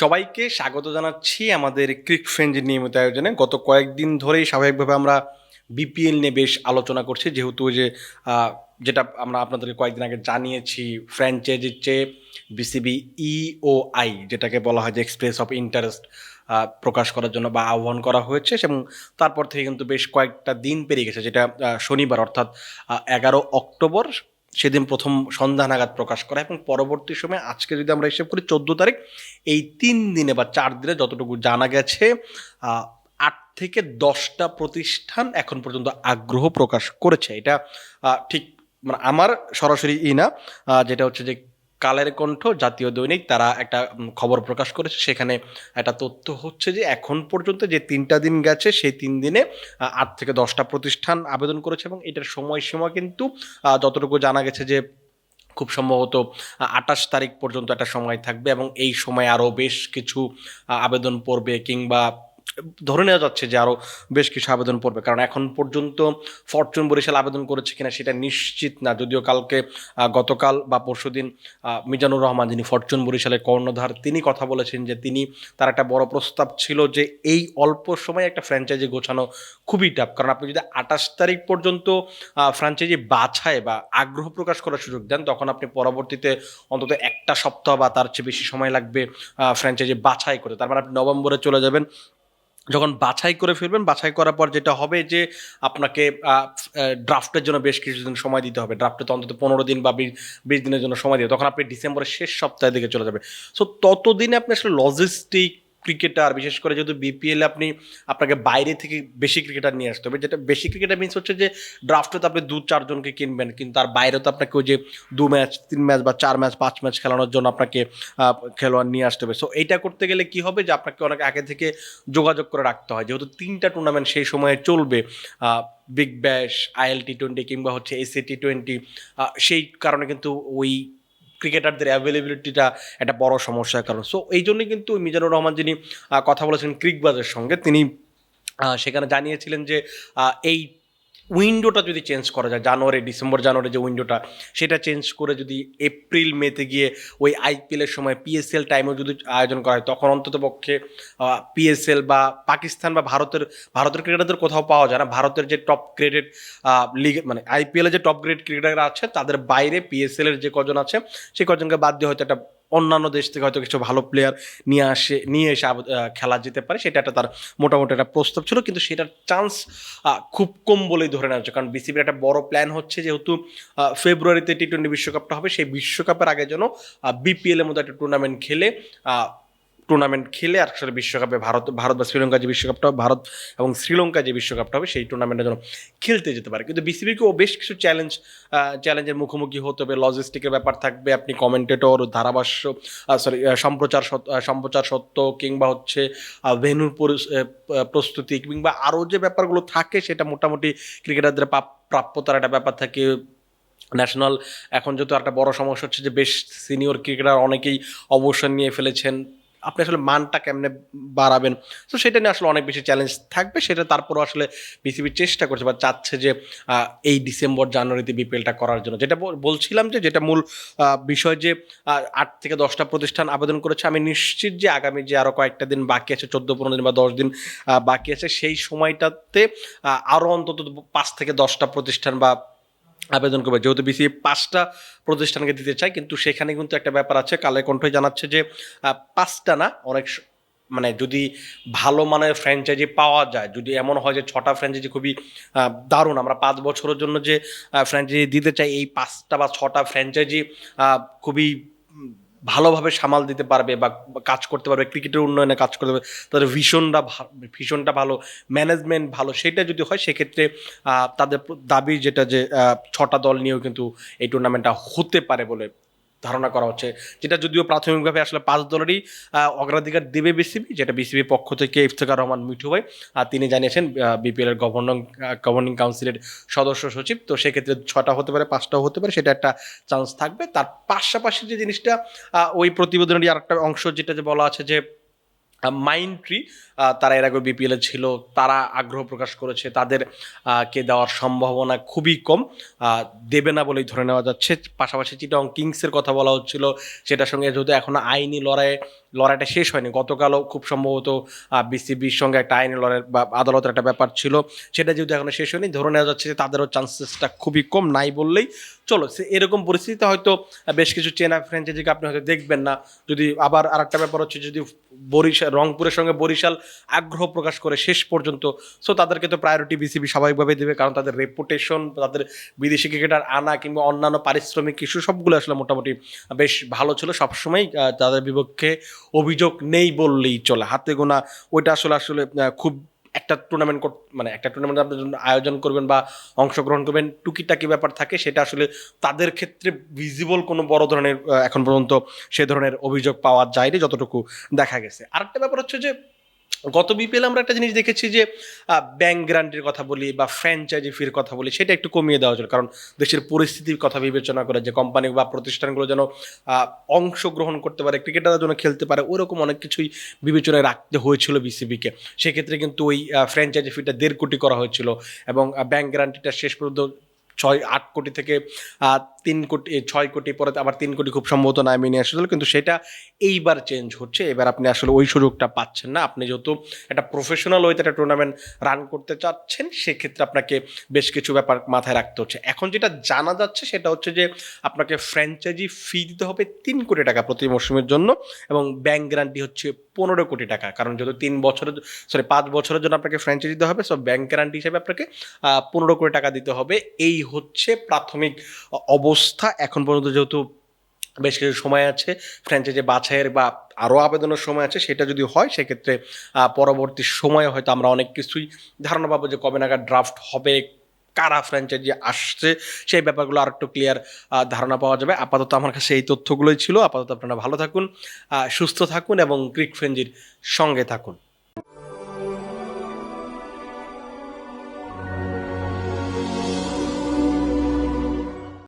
সবাইকে স্বাগত জানাচ্ছি আমাদের ক্রিক ফ্রেন্ডের নিয়মিত আয়োজনে। গত কয়েকদিন ধরেই স্বাভাবিকভাবে আমরা বিপিএল নিয়ে বেশ আলোচনা করছি। যেহেতু যে যেটা আমরা আপনাদেরকে কয়েকদিন আগে জানিয়েছি ফ্র্যাঞ্চাইজির চেয়ে বিসিবি ইওআই যেটাকে বলা হয় যে এক্সপ্রেস অফ ইন্টারেস্ট প্রকাশ করার জন্য বা আহ্বান করা হয়েছে এবং তারপর থেকে কিন্তু বেশ কয়েকটা দিন পেরিয়ে গেছে। যেটা শনিবার অর্থাৎ এগারো অক্টোবর সেদিন প্রথম সন্ধ্যা নাগাদ প্রকাশ করা এবং পরবর্তী সময়ে আজকে যদি আমরা হিসেব করি চোদ্দ তারিখ, এই তিন দিনে বা চার দিনে যতটুকু জানা গেছে আট থেকে দশটা প্রতিষ্ঠান এখন পর্যন্ত আগ্রহ প্রকাশ করেছে। এটা ঠিক মানে আমার সরাসরি ই না যেটা হচ্ছে যে কালের কণ্ঠ, জাতীয় দৈনিক, তারা একটা খবর প্রকাশ করেছে। সেখানে একটা তথ্য হচ্ছে যে, এখন পর্যন্ত যে তিনটা দিন গেছে, সেই তিন দিনে আট থেকে দশটা প্রতিষ্ঠান আবেদন করেছে এবং এটার সময়সীমা কিন্তু যতটুকু জানা গেছে যে, খুব সম্ভবত আটাশ তারিখ পর্যন্ত একটা সময় থাকবে এবং এই সময় আরও বেশ কিছু আবেদন পড়বে কিংবা ধরে নেওয়া যাচ্ছে যে আরও বেশ কিছু আবেদন পড়বে। কারণ এখন পর্যন্ত ফরচুন বরিশাল আবেদন করেছে কিনা সেটা নিশ্চিত না। যদিও কালকে গতকাল বা পরশুদিন মিজানুর রহমান যিনি ফরচুন বরিশালের কর্ণধার, তিনি কথা বলেছেন যে তিনি, তার একটা বড় প্রস্তাব ছিল যে এই অল্প সময়ে একটা ফ্র্যাঞ্চাইজি গোছানো খুবই টাফ কারণ আপনি যদি আঠাশ তারিখ পর্যন্ত ফ্র্যাঞ্চাইজি বাছায় বা আগ্রহ প্রকাশ করার সুযোগ দেন, তখন আপনি পরবর্তীতে অন্তত একটা সপ্তাহ বা তার চেয়ে বেশি সময় লাগবে ফ্র্যাঞ্চাইজি বাছাই করে। তার মানে আপনি নভেম্বরে চলে যাবেন। যখন বাছাই করে ফেলবেন, বাছাই করার পর যেটা হবে যে আপনাকে ড্রাফটের জন্য বেশ কিছুদিন সময় দিতে হবে। ড্রাফটে তো অন্তত পনেরো দিন বা বিশ দিনের জন্য সময় দিতে তখন আপনি ডিসেম্বরের শেষ সপ্তাহের দিকে চলে যাবে সো ততদিনে আপনি আসলে লজিস্টিক ক্রিকেটার বিশেষ করে যেহেতু বিপিএল আপনি আপনাকে বাইরে থেকে বেশি ক্রিকেটার নিয়ে আসতে হবে, যেটা বেশি ক্রিকেটার মিনস হচ্ছে যে ড্রাফটে তো আপনি দু চারজনকে কিনবেন, কিন্তু তার বাইরে তো আপনাকে ওই যে দু ম্যাচ, তিন ম্যাচ বা চার ম্যাচ, পাঁচ ম্যাচ খেলানোর জন্য আপনাকে খেলোয়াড় নিয়ে আসতে হবে। সো এইটা করতে গেলে কি হবে যে আপনাকে অনেক আগে থেকে যোগাযোগ করে রাখতে হয়। যেহেতু তিনটা টুর্নামেন্ট সেই সময়ে চলবে big bash IL T twenty কিংবা হচ্ছে এসি টি টোয়েন্টি সেই কারণে কিন্তু ওই ক্রিকেটারদের অ্যাভেলেবিলিটিটা একটা বড় সমস্যার কারণ। সো এই জন্যই কিন্তু মিজানুর রহমান যিনি কথা বলেছেন ক্রিকবাজের সঙ্গে, তিনি সেখানে জানিয়েছিলেন যে এই উইন্ডোটা যদি চেঞ্জ করা যায়, জানুয়ারি, ডিসেম্বর, জানুয়ারি যে উইন্ডোটা, সেটা চেঞ্জ করে যদি এপ্রিল মেতে গিয়ে ওই আইপিএলের সময় পিএসএল টাইমেও যদি আয়োজন করা হয়, তখন অন্তত পক্ষে পিএসএল বা পাকিস্তান বা ভারতের ভারতের ক্রিকেটারদের কোথাও পাওয়া যায় না। ভারতের যে টপ গ্রেডেড লিগ মানে আইপিএলে যে টপ গ্রেড ক্রিকেটাররা আছে, তাদের বাইরে পিএসএল এর যে কজন আছে, সেই কজনকে বাদ দিয়ে হয়তো একটা অন্যান্য দেশ থেকে হয়তো কিছু ভালো প্লেয়ার নিয়ে আসে, নিয়ে এসে খেলা যেতে পারে, সেটা একটা তার মোটামুটি একটা প্রস্তাব ছিল, কিন্তু সেটার চান্স খুব কম বলেই ধরে নেওয়া হচ্ছে কারণ বিসিবির একটা বড় প্ল্যান হচ্ছে যেহেতু ফেব্রুয়ারিতে টি টোয়েন্টি বিশ্বকাপটা হবে, সেই বিশ্বকাপের আগে যেন বিপিএলের মতো একটা টুর্নামেন্ট খেলে টুর্নামেন্ট খেলে আর আসলে বিশ্বকাপে ভারত ভারত বা শ্রীলঙ্কা যে বিশ্বকাপটা ভারত এবং শ্রীলঙ্কা যে বিশ্বকাপটা হবে, সেই টুর্নামেন্টের জন্য খেলতে যেতে পারে। কিন্তু বিসিবিকেও বেশ কিছু চ্যালেঞ্জ চ্যালেঞ্জের মুখোমুখি হতে হবে। লজিস্টিকের ব্যাপার থাকবে, আপনি কমেন্টেটর ধারাভাষ্য সরি সম্প্রচার সম্প্রচার সত্য কিংবা হচ্ছে ভেনুর প্রস্তুতি কিংবা আরও যে ব্যাপারগুলো থাকে, সেটা মোটামুটি ক্রিকেটারদের প্রাপ- প্রাপ্যতার একটা ব্যাপার থাকে। ন্যাশনাল এখন যেহেতু একটা বড় সমস্যা হচ্ছে যে বেশ সিনিয়র ক্রিকেটার অনেকেই অবসর নিয়ে ফেলেছেন। আপনি আসলে মানটা কেমনে বাড়াবেন? তো সেটা নিয়ে আসলে অনেক বেশি চ্যালেঞ্জ থাকবে। সেটা তারপরও আসলে বিসিবি চেষ্টা করছে বা চাচ্ছে যে এই ডিসেম্বর জানুয়ারিতে বিপিএলটা করার জন্য। যেটা বলছিলাম যে, যেটা মূল বিষয় যে আট থেকে দশটা প্রতিষ্ঠান আবেদন করেছে। আমি নিশ্চিত যে, আগামী যে আরও কয়েকটা দিন বাকি আছে, চোদ্দ, পনেরো দিন বা দশ দিন বাকি আছে, সেই সময়টাতে আরও অন্তত পাঁচ থেকে দশটা প্রতিষ্ঠান বা আবেদন করবে। যেহেতু বিসিএ পাঁচটা প্রতিষ্ঠানকে দিতে চায়, কিন্তু সেখানে কিন্তু একটা ব্যাপার আছে কালে কণ্ঠই জানাচ্ছে যে পাঁচটা না, অনেক মানে যদি ভালো মানের ফ্র্যাঞ্চাইজি পাওয়া যায়, যদি এমন হয় যে ছটা ফ্র্যাঞ্চাইজি খুবই দারুণ, আমরা পাঁচ বছরের জন্য যে ফ্র্যাঞ্চাইজি দিতে চাই, এই পাঁচটা বা ছটা ফ্র্যাঞ্চাইজি খুবই ভালোভাবে সামাল দিতে পারবে বা কাজ করতে পারবে, ক্রিকেটের উন্নয়নে কাজ করতে পারবে, তাদের ভীষণটা ভীষণটা ভালো ম্যানেজমেন্ট ভালো, সেটা যদি হয় সেক্ষেত্রে তাদের দাবি যেটা যে ছটা দল নিয়েও কিন্তু এই টুর্নামেন্টটা হতে পারে বলে ধারণা করা হচ্ছে, যেটা যদিও প্রাথমিকভাবে আসলে পাঁচ দলেরই অগ্রাধিকার দেবে বিসিবি, যেটা বিসিবির পক্ষ থেকে ইফতেখার রহমান মিঠু ভাই, আর তিনি জানিয়েছেন বিপিএলের গভর্নর গভর্নিং কাউন্সিলের সদস্য সচিব, তো সেক্ষেত্রে ছটা হতে পারে, পাঁচটাও হতে পারে, সেটা একটা চান্স থাকবে। তার পাশাপাশি যে জিনিসটা ওই প্রতিবেদনেরই আরেকটা অংশ, যেটা যে বলা আছে যে মাইন্ড ট্রি তারা এর আগে বিপিএলে ছিল, তারা আগ্রহ প্রকাশ করেছে, তাদের কে দেওয়ার সম্ভাবনা খুবই কম দেবে না বলেই ধরে নেওয়া যাচ্ছে। পাশাপাশি চিটং কিংসের কথা বলা হচ্ছিল সেটার সঙ্গে যেহেতু এখনও আইনি লড়াইয়ে লড়াইটা শেষ হয়নি। গতকালও খুব সম্ভবত বিসিবির সঙ্গে একটা আইনি লড়াই বা আদালতের একটা ব্যাপার ছিল। সেটা যেহেতু এখনও শেষ হয়নি, ধরে নেওয়া যাচ্ছে যে তাদেরও চান্সেসটা খুবই কম, নাই বললেই চলো। সে এরকম পরিস্থিতিতে হয়তো বেশ কিছু চেনা ফ্র্যাঞ্চাইজিকে আপনি হয়তো দেখবেন না। যদি আবার আর একটা ব্যাপার হচ্ছে, যদি বরিশাল, রংপুরের সঙ্গে বরিশাল আগ্রহ প্রকাশ করে শেষ পর্যন্ত সো তাদেরকে তো প্রায়োরিটি বিসিবি স্বাভাবিকভাবে দেবে। কারণ তাদের রেপুটেশন তাদের বিদেশি ক্রিকেটার আনা কিংবা অন্যান্য পারিশ্রমিক ইস্যু সবগুলো আসলে মোটামুটি বেশ ভালো ছিল। সবসময় তাদের বিপক্ষে অভিযোগ নেই বললেই চলে। হাতে গোনা, ওইটা আসলে আসলে খুব একটা টুর্নামেন্ট মানে একটা টুর্নামেন্ট আপনার জন্য আয়োজন করবেন বা অংশগ্রহণ করবেন, টুকিটাকি ব্যাপার থাকে, সেটা আসলে তাদের ক্ষেত্রে ভিজিবল কোনো বড় ধরনের এখন পর্যন্ত সে ধরনের অভিযোগ পাওয়া যায়নি, যতটুকু দেখা গেছে। আরেকটা ব্যাপার হচ্ছে যে গত বিপিএল আমরা একটা জিনিস দেখেছি যে ব্যাংক গ্রান্টের কথা বলি বা ফ্র্যাঞ্চাইজি ফির কথা বলি, সেটা একটু কমিয়ে দেওয়া হয়েছিল। কারণ দেশের পরিস্থিতির কথা বিবেচনা করে যে কোম্পানি বা প্রতিষ্ঠানগুলো যেন অংশগ্রহণ করতে পারে ক্রিকেটাররা যেন খেলতে পারে, ওরকম অনেক কিছুই বিবেচনায় রাখতে হয়েছিল বিসিবিকে সেক্ষেত্রে কিন্তু ওই ফ্র্যাঞ্চাইজি ফিটা দেড় কোটি করা হয়েছিল এবং ব্যাংক গ্রান্টিটা শেষ পর্যন্ত ছয়, আট কোটি থেকে তিন কোটি ছয় কোটি পরে আবার তিন কোটি খুব সম্ভবত নামিয়ে নিয়ে আসছিল কিন্তু সেটা এইবার চেঞ্জ হচ্ছে। এবার আপনি আসলে ওই সুযোগটা পাচ্ছেন না। আপনি যেহেতু একটা প্রফেশনাল ওয়েতে একটা টুর্নামেন্ট রান করতে চাচ্ছেন, সেক্ষেত্রে আপনাকে বেশ কিছু ব্যাপার মাথায় রাখতে হচ্ছে। এখন যেটা জানা যাচ্ছে, সেটা হচ্ছে যে আপনাকে ফ্র্যাঞ্চাইজি ফি দিতে হবে তিন কোটি টাকা প্রতি মৌসুমের জন্য এবং ব্যাংক গ্যারান্টি হচ্ছে পনেরো কোটি টাকা। কারণ যেহেতু তিন বছরের সরি পাঁচ বছরের জন্য আপনাকে ফ্র্যাঞ্চাইজি দিতে হবে সো ব্যাংক গ্যারান্টি হিসেবে আপনাকে পনেরো কোটি টাকা দিতে হবে। এই হচ্ছে প্রাথমিক, অ- অবস্থা এখন পর্যন্ত যেহেতু বেশ কিছু সময় আছে ফ্র্যাঞ্চাইজি বাছাইয়ের বা আরও আবেদনের সময় আছে, সেটা যদি হয়, সেক্ষেত্রে পরবর্তী সময়ে হয়তো আমরা অনেক কিছুই ধারণা পাবো যে কবে নাগাদ ড্রাফট হবে, কারা ফ্র্যাঞ্চাইজি আসছে, সেই ব্যাপারগুলো আর একটু ক্লিয়ার ধারণা পাওয়া যাবে। আপাতত আমার কাছে এই তথ্যগুলোই ছিল। আপাতত আপনারা ভালো থাকুন সুস্থ থাকুন এবং ক্রিক ফ্রেঞ্জির সঙ্গে থাকুন।